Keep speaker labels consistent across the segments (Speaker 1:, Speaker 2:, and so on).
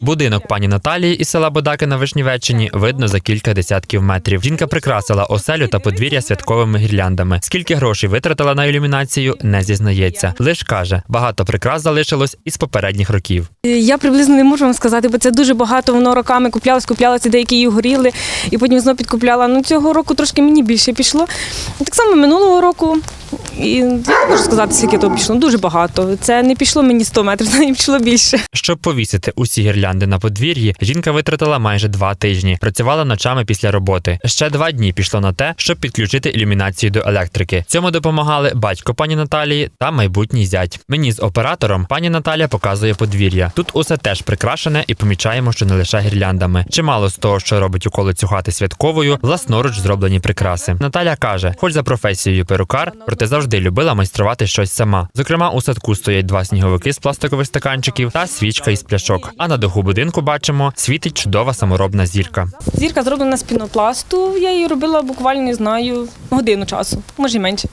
Speaker 1: Будинок пані Наталії із села Бодаки на Вишнівеччині видно за кілька десятків метрів. Жінка прикрасила оселю та подвір'я святковими гірляндами. Скільки грошей витратила на ілюмінацію, не зізнається. Лиш каже, багато прикрас залишилось із попередніх років.
Speaker 2: Я приблизно не можу вам сказати, бо це дуже багато. Воно роками куплялось, куплялося, деякі і горіли, і потім знову підкупляла. Ну цього року трошки мені більше пішло. Так само минулого року. І я не можу сказати, скільки то пішло. Дуже багато. Це не пішло мені 100 метрів, це пішло більше.
Speaker 1: Щоб повісити усі гірлянди на подвір'ї, жінка витратила майже два тижні. Працювала ночами після роботи. Ще два дні пішло на те, щоб підключити ілюмінацію до електрики. Цьому допомагали батько пані Наталії та майбутній зять. Мені з оператором пані Наталя показує подвір'я. Тут усе теж прикрашене і помічаємо, що не лише гірляндами. Чимало з того, що робить околицю хати святковою, власноруч зроблені прикраси. Наталя каже, хоч за професією перукар, проте завжди любила майструвати щось сама. Зокрема, у садку стоять два сніговики з пластикових стаканчиків та свічка із пляшок. А на даху будинку бачимо світить чудова саморобна зірка.
Speaker 2: Зірка зроблена з пінопласту. Я її робила буквально не знаю годину часу, може й менше.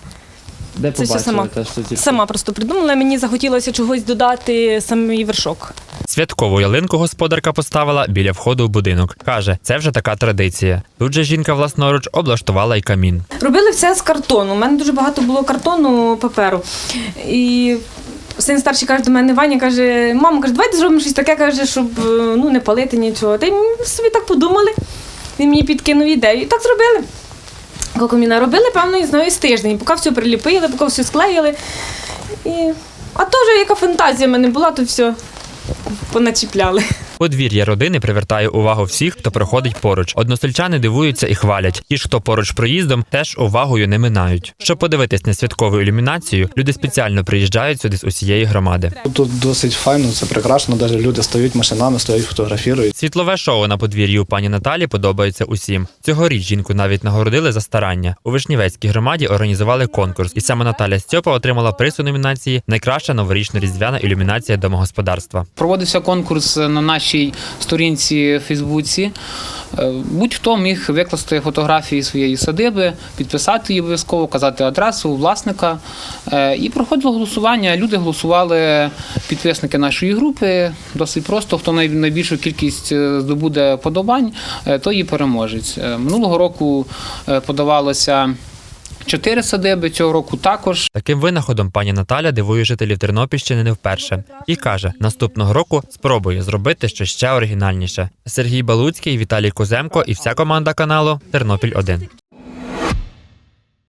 Speaker 3: Де
Speaker 2: Це все сама.
Speaker 3: те, що
Speaker 2: Сама просто придумала. Мені захотілося чогось додати самий вершок.
Speaker 1: Святкову ялинку господарка поставила біля входу в будинок. каже, це вже така традиція. Тут же жінка власноруч облаштувала й камін.
Speaker 2: Робили все з картону. У мене дуже багато було картону паперу. І син старший каже до мене, Ваня каже, мамо, каже, давайте зробимо щось таке, каже, щоб е, ну, не палити нічого. Та й собі так подумали. Він мені підкинув ідею. І так зробили. Кокоміна робили, певно, і знаю, з тиждень. Поки все приліпили, поки все склеїли. І... А то вже яка фантазія в мене була, то все поначіпляли.
Speaker 1: Подвір'я родини привертає увагу всіх, хто проходить поруч. Односельчани дивуються і хвалять. Ті ж, хто поруч проїздом, теж увагою не минають. Щоб подивитись на святкову ілюмінацію, люди спеціально приїжджають сюди з усієї громади.
Speaker 4: Тут досить файно, це прекрасно. Навіть люди стоять машинами, стоять, фотографірують.
Speaker 1: Світлове шоу на подвір'ї у пані Наталі подобається усім. Цьогоріч жінку навіть нагородили за старання. У Вишнівецькій громаді організували конкурс, і саме Наталя Стьопа отримала приз у номінації Найкраща новорічно-різдвяна ілюмінація домогосподарства.
Speaker 5: Проводився конкурс на нашій сторінці в Фейсбуці. Е, Будь-хто міг викласти фотографії своєї садиби, підписати її обов'язково, казати адресу власника. Е, І проходило голосування. Люди голосували підписники нашої групи. Досить просто. Хто найбільшу кількість е, здобуде подобань, той і переможець. Минулого року подавалося чотири садиби, цього року також.
Speaker 1: Таким винаходом пані Наталя дивує жителів Тернопільщини не вперше і каже, наступного року спробує зробити щось ще оригінальніше. Сергій Балуцький, Віталій Куземко і вся команда каналу Тернопіль 1